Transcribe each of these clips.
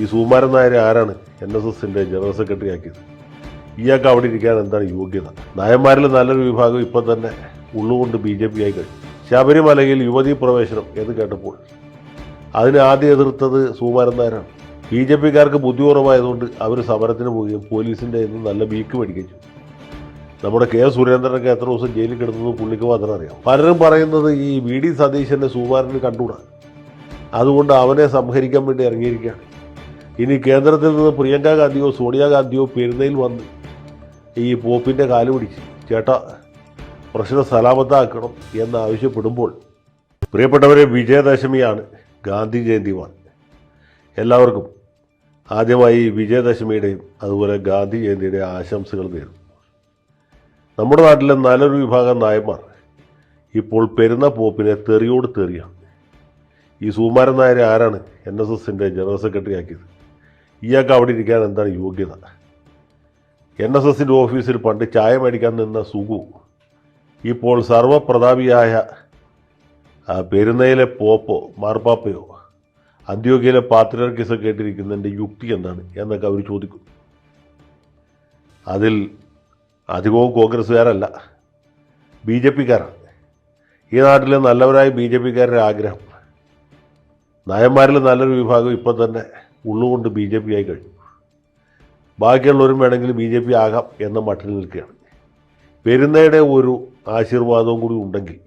ഈ സുകുമാരൻ നായർ ആരാണ് N S എസിന്റെ ജനറൽ സെക്രട്ടറി ആക്കിയത്? ഇയാൾക്ക് അവിടെ ഇരിക്കാൻ എന്താണ് യോഗ്യത? നായന്മാരിൽ നല്ലൊരു വിഭാഗം ഇപ്പം തന്നെ ഉള്ളുകൊണ്ട് ബി ജെ പി ആയി കഴിഞ്ഞു. ശബരിമലയിൽ യുവതീ പ്രവേശനം എന്ന് കേട്ടപ്പോൾ അതിനെ ആദ്യം എതിർത്തത് സുകുമാരൻ നായരാണ്. ബി ജെ പിക്കാർക്ക് ബുദ്ധി കുറവായതുകൊണ്ട് അവർ സമരത്തിന് പോവുകയും പോലീസിന്റെ ഇന്ന് നല്ല വീക്ക് മേടിക്കുകയും ചെയ്തു. നമ്മുടെ കെ സുരേന്ദ്രനൊക്കെ എത്ര ദിവസം ജയിലിൽ കിടന്നത് പുള്ളിക്ക് മാത്രം അറിയാം. പലരും പറയുന്നത് ഈ വി ഡി സതീശന്റെ സുകുമാരന് കണ്ടുകൂടാ അതുകൊണ്ട് അവനെ സംഹരിക്കാൻ വേണ്ടി ഇറങ്ങിയിരിക്കുകയാണ്. ഇനി കേന്ദ്രത്തിൽ നിന്ന് പ്രിയങ്ക ഗാന്ധിയോ സോണിയാഗാന്ധിയോ പെരുന്നയിൽ വന്ന് ഈ പോപ്പിന്റെ കാൽ പിടിച്ച് ചേട്ടാ പ്രശ്നം സലാമത്താക്കണം എന്നാവശ്യപ്പെടുമ്പോൾ പ്രിയപ്പെട്ടവരെ വിജയദശമിയാണ് ഗാന്ധി ജയന്തിയുമാണ് എല്ലാവർക്കും ആദ്യമായി വിജയദശമിയുടെയും അതുപോലെ ഗാന്ധി ജയന്തിയുടെയും ആശംസകൾ നേരുന്നു. നമ്മുടെ നാട്ടിലെ നല്ലൊരു വിഭാഗം നായന്മാർ ഇപ്പോൾ പെരുന്ന പോപ്പിനെ തെറിയോട് തെറിയാണ്. ഈ സുകുമാരൻ നായരെ ആരാണ്? എൻ എസ് എസിന്റെ ജനറൽ സെക്രട്ടറി ആക്കിയത്. ഇയാൾക്ക് അവിടെ ഇരിക്കാൻ എന്താണ് യോഗ്യത? എൻ എസ് എസിന്റെ ഓഫീസിൽ പണ്ട് ചായ മേടിക്കാൻ നിന്ന സുഗു ഇപ്പോൾ സർവപ്രതാപിയായ പെരുന്നയിലെ പോപ്പോ മാർപ്പാപ്പയോ അന്ത്യോഗ്യയിലെ പാത്രർക്കിസോ കേട്ടിരിക്കുന്നതിന്റെ യുക്തി എന്താണ് എന്നൊക്കെ അവർ ചോദിക്കും. അതിൽ അധികവും കോൺഗ്രസ്സുകാരല്ല ബി ജെ പിക്കാരാണ്. ഈ നാട്ടിലെ നല്ലവരായ ബി ജെ പിക്കാരുടെ ആഗ്രഹം നായന്മാരിൽ നല്ലൊരു വിഭാഗം ഇപ്പം തന്നെ ഉള്ളുകൊണ്ട് ബി ജെ പി ആയി കഴിഞ്ഞു. ബാക്കിയുള്ളവരും വേണമെങ്കിൽ ബി ജെ പി ആകാം എന്ന മട്ടിൽ നിൽക്കുകയാണ്. പെരുന്നയുടെ ഒരു ആശീർവാദവും കൂടി ഉണ്ടെങ്കിൽ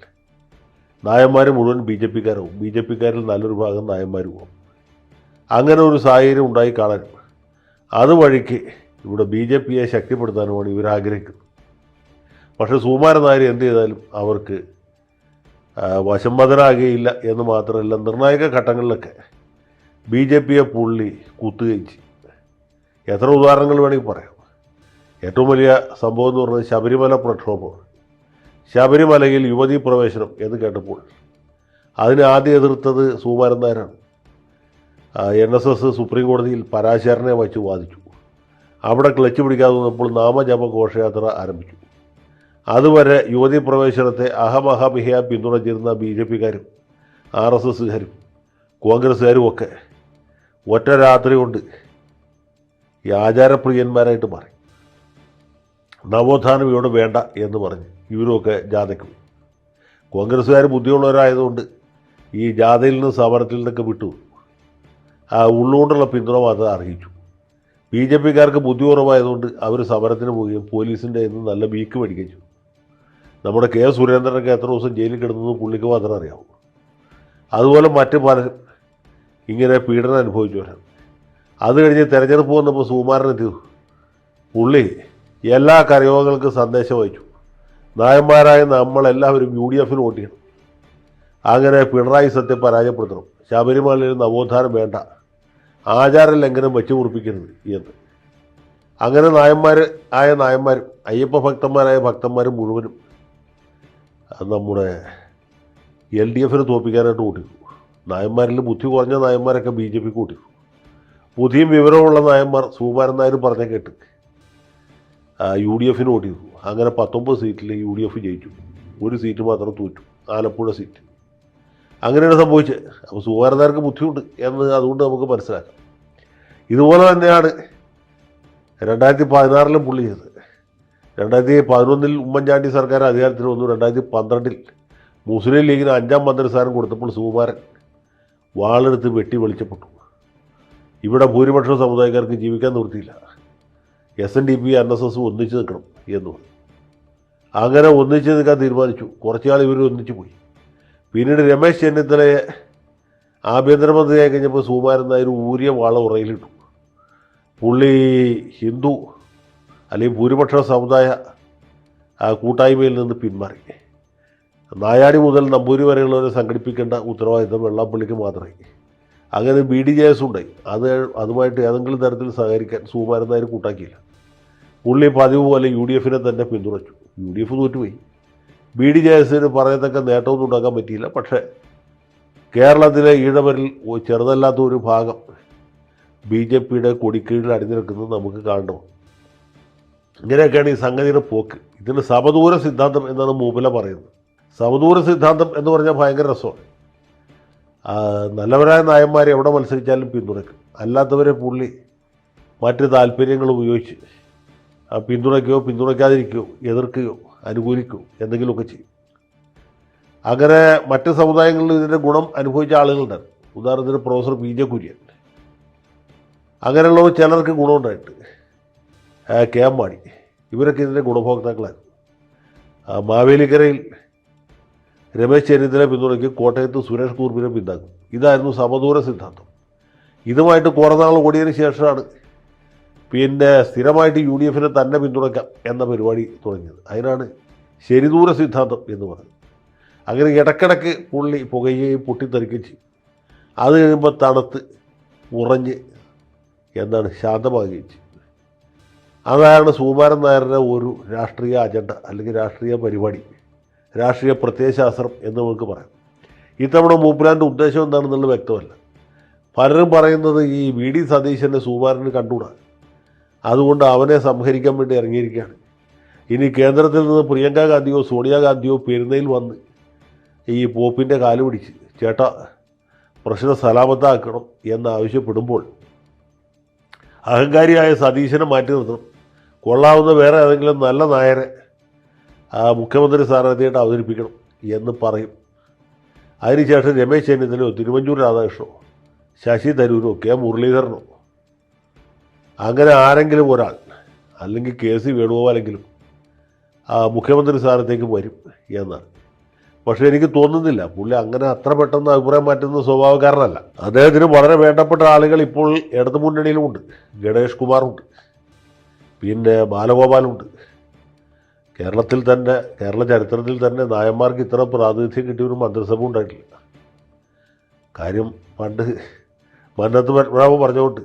നായന്മാർ മുഴുവൻ ബി ജെ പിക്കാരാവും. ബി ജെ പിക്കാരിൽ നല്ലൊരു ഭാഗം നായന്മാരും ആവും അങ്ങനെ ഒരു സാഹചര്യം ഉണ്ടായി കാണാനും അതുവഴിക്ക് ഇവിടെ ബി ജെ പിയെ ശക്തിപ്പെടുത്താനുമാണ് ഇവർ ആഗ്രഹിക്കുന്നത്. പക്ഷേ സുകുമാരൻ നായർ എന്ത് ചെയ്താലും അവർക്ക് ആ, വശംവദനാകുകയില്ല എന്ന് മാത്രമല്ല നിർണായക ഘട്ടങ്ങളിലൊക്കെ ബി ജെ പിയെ പുള്ളി കുത്തുകയും ചെയ്യും എത്ര ഉദാഹരണങ്ങൾ വേണമെങ്കിൽ പറയാം. ഏറ്റവും വലിയ സംഭവം എന്ന് പറഞ്ഞത് ശബരിമല പ്രക്ഷോഭമാണ്. ശബരിമലയിൽ യുവതീ പ്രവേശനം എന്ന് കേട്ടപ്പോൾ അതിനെ ആദ്യം എതിർത്തത് സുകുമാരൻ നായരാണ്. എൻ എസ് എസ് സുപ്രീം കോടതിയിൽ പരാശരനെ വച്ച് വാദിച്ചു. അവിടെ ക്ലച്ച് പിടിക്കാതെ വന്നപ്പോൾ നാമജപ ഘോഷയാത്ര ആരംഭിച്ചു. അതുവരെ യുവതി പ്രവേശനത്തെ അഹമഹമിഹ പിന്തുണച്ചിരുന്ന ബി ജെ പിക്കാരും ആർ എസ് എസുകാരും കോൺഗ്രസ്സുകാരും ഒക്കെ ഒറ്റ രാത്രി കൊണ്ട് ഈ ആചാരപ്രിയന്മാരായിട്ട് മാറി. നവോത്ഥാനം ഇവിടെ വേണ്ട എന്ന് പറഞ്ഞ് ഇവരൊക്കെ ജാഥയ്ക്ക് പോയി. കോൺഗ്രസ്സുകാർ ബുദ്ധിയുള്ളവരായതുകൊണ്ട് ഈ ജാഥയിൽ നിന്ന് സമരത്തിൽ നിന്നൊക്കെ വിട്ടു. ആ ഉള്ളുകൊണ്ടുള്ള പിന്തുണ മാത്രം അറിയിച്ചു. ബി ജെ പിക്കാർക്ക് ബുദ്ധി കുറവായതുകൊണ്ട് അവർ സമരത്തിന് പോവുകയും പോലീസിന്റെ ഇന്ന് നല്ല വീക്ക് മേടിക്കുകയും ചെയ്തു. നമ്മുടെ കെ സുരേന്ദ്രനൊക്കെ എത്ര ദിവസം ജയിലിൽ കിടന്നത് പുള്ളിക്ക് മാത്രം അറിയാവൂ. അതുപോലെ മറ്റ് പലരും ഇങ്ങനെ പീഡനം അനുഭവിച്ചവരാണ് അത് കഴിഞ്ഞ് തിരഞ്ഞെടുപ്പ് വന്നപ്പോൾ സുകുമാരനെത്തി പുള്ളി എല്ലാ കരയോഗങ്ങൾക്കും സന്ദേശം വഹിച്ചു നായന്മാരായ നമ്മളെല്ലാവരും യു ഡി എഫിന് വോട്ട് ചെയ്യണം. അങ്ങനെ പിണറായി സത്യം പരാജയപ്പെടുത്തണം. ശബരിമലയിൽ നവോത്ഥാനം വേണ്ട. ആചാര ലംഘനം വെച്ച് മുറിപ്പിക്കരുത് എന്ന്. അങ്ങനെ നായന്മാർ ആയ നായന്മാരും അയ്യപ്പ ഭക്തന്മാരായ ഭക്തന്മാരും മുഴുവനും നമ്മുടെ എൽ ഡി എഫിന് തോൽപ്പിക്കാനായിട്ട് വോട്ട് ചെയ്തു. നായന്മാരിൽ ബുദ്ധി കുറഞ്ഞ നായന്മാരൊക്കെ ബി ജെ പിക്ക് കൂട്ടി. പുതിയ വിവരമുള്ള നായന്മാർ സുകുമാരൻ നായർ പറഞ്ഞ കേട്ട്. യു ഡി എഫിന് വോട്ട് ചെയ്തു. അങ്ങനെ പത്തൊമ്പത് സീറ്റിൽ യു ഡി എഫ് ജയിച്ചു. ഒരു സീറ്റ് മാത്രം തോറ്റു. ആലപ്പുഴ സീറ്റ്. അങ്ങനെയാണ് സംഭവിച്ചത്. അപ്പോൾ സുകുമാരനാർക്ക് ബുദ്ധിയുണ്ട് എന്ന് അതുകൊണ്ട് നമുക്ക് മനസ്സിലാക്കാം. ഇതുപോലെ തന്നെയാണ് രണ്ടായിരത്തി പതിനാറിലും പുള്ളി ചെയ്തത്. രണ്ടായിരത്തി പതിനൊന്നിൽ ഉമ്മൻചാണ്ടി സർക്കാർ അധികാരത്തിൽ വന്നു. രണ്ടായിരത്തി പന്ത്രണ്ടിൽ മുസ്ലിം ലീഗിന് അഞ്ചാം മന്ത്രിസ്ഥാനം കൊടുത്തപ്പോൾ സുകുമാരൻ വാളെടുത്ത് വെട്ടി വെളിച്ചപ്പെട്ടു ഇവിടെ ഭൂരിപക്ഷം സമുദായക്കാർക്ക് ജീവിക്കാൻ നിർത്തിയില്ല S N D P N S S ഒന്നിച്ച് നിൽക്കണം എന്ന് പറഞ്ഞു. അങ്ങനെ ഒന്നിച്ച് നിൽക്കാൻ തീരുമാനിച്ചു. കുറച്ചാൾ ഇവർ ഒന്നിച്ച് പോയി. പിന്നീട് രമേശ് ചെന്നിത്തലയെ ആഭ്യന്തരമന്ത്രിയായി കഴിഞ്ഞപ്പോൾ സുകുമാരൻ നായർ ഊരിയ വാള ഉറയിലിട്ടു. പുള്ളി ഹിന്ദു അല്ലെങ്കിൽ ഭൂരിപക്ഷ സമുദായ കൂട്ടായ്മയിൽ നിന്ന് പിന്മാറി. നായാടി മുതൽ നമ്പൂരി വരെയുള്ളവരെ സംഘടിപ്പിക്കേണ്ട ഉത്തരവാദിത്തം വെള്ളാപ്പള്ളിക്ക് മാത്രമേ അങ്ങനെ ബി ഡി ജെ എസ് ഉണ്ടായി അത് അതുമായിട്ട് ഏതെങ്കിലും തരത്തിൽ സഹകരിക്കാൻ സുകുമാരൻ കൂട്ടാക്കിയില്ല. പുള്ളി പതിവ് പോലെ യു ഡി എഫിനെ തന്നെ പിന്തുണച്ചു. യു ഡി എഫ് തോറ്റുപോയി. ബി ഡി ജെ എസിന് പറയത്തക്ക നേട്ടമൊന്നും ഉണ്ടാക്കാൻ പറ്റിയില്ല. പക്ഷേ കേരളത്തിലെ ഈഴവരിൽ ചെറുതല്ലാത്ത ഒരു ഭാഗം ബി ജെ പിയുടെ കൊടിക്കീഴിൽ അണിനിരക്കുന്നത് നമുക്ക് കാണണം. ഇങ്ങനെയൊക്കെയാണ് ഈ സംഗതിയുടെ പോക്ക്. ഇതിന് സമദൂര സിദ്ധാന്തം എന്നാണ് മൂപ്പല പറയുന്നത്. സമദൂര സിദ്ധാന്തം എന്ന് പറഞ്ഞാൽ ഭയങ്കര രസമാണ്. നല്ലവരായ നായന്മാരെ എവിടെ മത്സരിച്ചാലും പിന്തുണയ്ക്കും. അല്ലാത്തവരെ പുള്ളി മറ്റ് താല്പര്യങ്ങൾ ഉപയോഗിച്ച് പിന്തുണയ്ക്കുകയോ പിന്തുണയ്ക്കാതിരിക്കുകയോ എതിർക്കുകയോ അനുകൂലിക്കുകയോ എന്തെങ്കിലുമൊക്കെ ചെയ്യും. അങ്ങനെ മറ്റ് സമുദായങ്ങളിൽ ഇതിന്റെ ഗുണം അനുഭവിച്ച ആളുകളുണ്ട്. ഉദാഹരണത്തിന് പ്രൊഫസർ പി ജെ കുര്യൻ. അങ്ങനെയുള്ളവർ ചിലർക്ക് ഗുണമുണ്ടായിട്ട് കെ എം മാണി. ഇവരൊക്കെ ഇതിന്റെ ഗുണഭോക്താക്കളായിരുന്നു. മാവേലിക്കരയിൽ രമേശ് ചെന്നിത്തല പിന്തുണയ്ക്കും കോട്ടയത്ത് സുരേഷ് കുറുപ്പിനെ പിന്താക്കും. ഇതായിരുന്നു സമദൂര സിദ്ധാന്തം. ഇതുമായിട്ട് കുറേ നാൾ ഓടിയതിന് ശേഷമാണ് പിന്നെ സ്ഥിരമായിട്ട് യു ഡി എഫിനെ തന്നെ പിന്തുണയ്ക്കാം എന്ന പരിപാടി തുടങ്ങിയത്. അതിനാണ് ശരിദൂര സിദ്ധാന്തം എന്ന് പറയുന്നത്. അങ്ങനെ ഇടക്കിടക്ക് പുള്ളി പുകയുകയും പൊട്ടിത്തെറിക്കുകയും ചെയ്യും. അത് കഴിയുമ്പോൾ തണുത്ത് ഉറഞ്ഞ് എന്താണ് ശാന്തമാകുകയും ചെയ്യും. അതാണ് സുകുമാരൻ നായരുടെ ഒരു രാഷ്ട്രീയ അജണ്ട അല്ലെങ്കിൽ രാഷ്ട്രീയ പരിപാടി. രാഷ്ട്രീയ പ്രത്യയശാസ്ത്രം എന്ന് നമുക്ക് പറയാം. ഇത്തവണ മൂപ്പിലാന്റെ ഉദ്ദേശം എന്താണെന്നുള്ളത് വ്യക്തമല്ല. പലരും പറയുന്നത് ഈ വി ഡി സതീശന്റെ സുകുമാരന് കണ്ടുകൂടാ. അതുകൊണ്ട് അവനെ സംഹരിക്കാൻ വേണ്ടി ഇറങ്ങിയിരിക്കുകയാണ്. ഇനി കേന്ദ്രത്തിൽ നിന്ന് പ്രിയങ്ക ഗാന്ധിയോ സോണിയാഗാന്ധിയോ പെരുന്നയിൽ വന്ന് ഈ പോപ്പിന്റെ കാൽ പിടിച്ച് ചേട്ടാ പ്രശ്നം സലാമത്താക്കണം എന്നാവശ്യപ്പെടുമ്പോൾ അഹങ്കാരിയായ സതീശനെ മാറ്റി നിർത്തണം. കൊള്ളാവുന്ന വേറെ ഏതെങ്കിലും നല്ല നായരെ മുഖ്യമന്ത്രി സ്ഥാനാർത്ഥിയായിട്ട് അവതരിപ്പിക്കണം എന്ന് പറയും. അതിനുശേഷം രമേശ് ചെന്നിത്തലയോ തിരുവഞ്ചൂർ രാധാകൃഷ്ണനോ ശശി തരൂരോ കെ മുരളീധരനോ അങ്ങനെ ആരെങ്കിലും ഒരാൾ അല്ലെങ്കിൽ കെ സി വേണുഗോപാലെങ്കിലും മുഖ്യമന്ത്രി സ്ഥാനത്തേക്ക് വരും എന്നാണ്. പക്ഷേ എനിക്ക് തോന്നുന്നില്ല പുള്ളി അങ്ങനെ അത്ര പെട്ടെന്ന് അഭിപ്രായം മാറ്റുന്ന സ്വഭാവക്കാരനല്ല. അദ്ദേഹത്തിന് വളരെ വേണ്ടപ്പെട്ട ആളുകൾ ഇപ്പോൾ ഇടതു മുന്നണിയിലുമുണ്ട് ഗണേഷ് കുമാറുണ്ട്. പിന്നെ ബാലഗോപാലുണ്ട്. കേരളത്തിൽ തന്നെ കേരള ചരിത്രത്തിൽ തന്നെ നായന്മാർക്ക് ഇത്ര പ്രാതിനിധ്യം കിട്ടിയ ഒരു മന്ത്രിസഭ ഉണ്ടായിട്ടില്ല. കാര്യം പണ്ട് മന്നത്ത് പത്മനാഭൻ പറഞ്ഞുകൊണ്ട്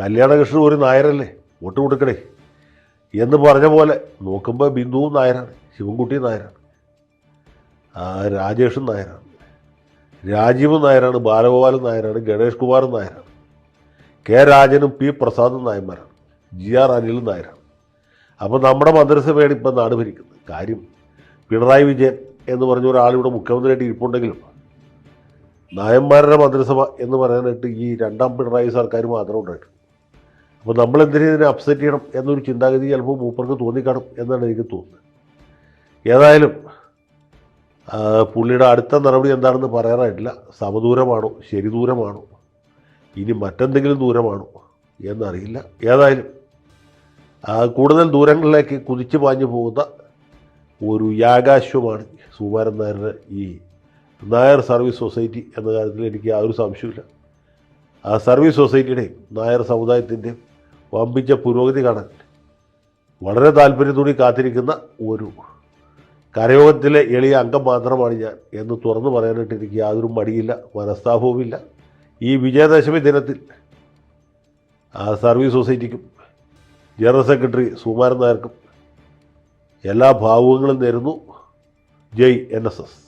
കല്യാണകൃഷ്ണൻ ഒരു നായരല്ലേ? വോട്ട് കൊടുക്കണേ? എന്ന് പറഞ്ഞ പോലെ നോക്കുമ്പോൾ ബിന്ദുവും നായരാണ് ശിവൻകുട്ടിയും നായരാണ്. രാജേഷും നായരാണ്. രാജീവും നായരാണ് ബാലഗോപാലും നായരാണ് ഗണേഷ് കുമാറും നായരാണ്. കെ രാജനും പി പ്രസാദും നായന്മാരാണ്. ജി ആർ അനിലും നായരാണ്. അപ്പോൾ നമ്മുടെ മന്ത്രിസഭയാണ് ഇപ്പം നാട് ഭരിക്കുന്നത്. കാര്യം പിണറായി വിജയൻ എന്ന് പറഞ്ഞ ഒരാളിവിടെ മുഖ്യമന്ത്രിയായിട്ട് ഇരിപ്പുണ്ടെങ്കിലും നായന്മാരുടെ മന്ത്രിസഭ എന്ന് പറയാനായിട്ട് ഈ രണ്ടാം പിണറായി സർക്കാർ മാത്രം ഉണ്ടായിട്ടുണ്ട്. അപ്പോൾ നമ്മൾ ഇതിനെ അപ്സെറ്റ് ചെയ്യണം എന്നൊരു ചിന്താഗതി ചിലപ്പോൾ മൂപ്പർക്ക് തോന്നിക്കാണും എന്നാണ് എനിക്ക് തോന്നുന്നത്. ഏതായാലും പുള്ളിയുടെ അടുത്ത നടപടി എന്താണെന്ന് പറയാനായിട്ടില്ല. സമദൂരമാണോ? ശരിദൂരമാണോ? ഇനി മറ്റെന്തെങ്കിലും ദൂരമാണോ? എന്നറിയില്ല. ഏതായാലും കൂടുതൽ ദൂരങ്ങളിലേക്ക് കുതിച്ചു പാഞ്ഞു പോകുന്ന ഒരു യാകാശ്വമാണ് സുകുമാരൻ നായരുടെ ഈ നായർ സർവീസ് സൊസൈറ്റി എന്ന കാര്യത്തിൽ എനിക്ക് യാതൊരു സംശയമില്ല ആ സർവീസ് സൊസൈറ്റിയുടെയും നായർ സമുദായത്തിന്റെയും വമ്പിച്ച പുരോഗതി കാണാൻ വളരെ താല്പര്യത്തോടെ കാത്തിരിക്കുന്ന ഒരു കരയോഗത്തിലെ എളിയ അംഗം മാത്രമാണ് ഞാൻ എന്ന് തുറന്നു പറയാനായിട്ട് എനിക്ക് യാതൊരു മടിയില്ല മനസ്താപവുമില്ല. ഈ വിജയദശമി ദിനത്തിൽ ആ സർവീസ് സൊസൈറ്റിക്കും ജനറൽ സെക്രട്ടറി സുകുമാരൻ നായർക്കും എല്ലാ ഭാവുകങ്ങളും നേരുന്നു. Jai N S S.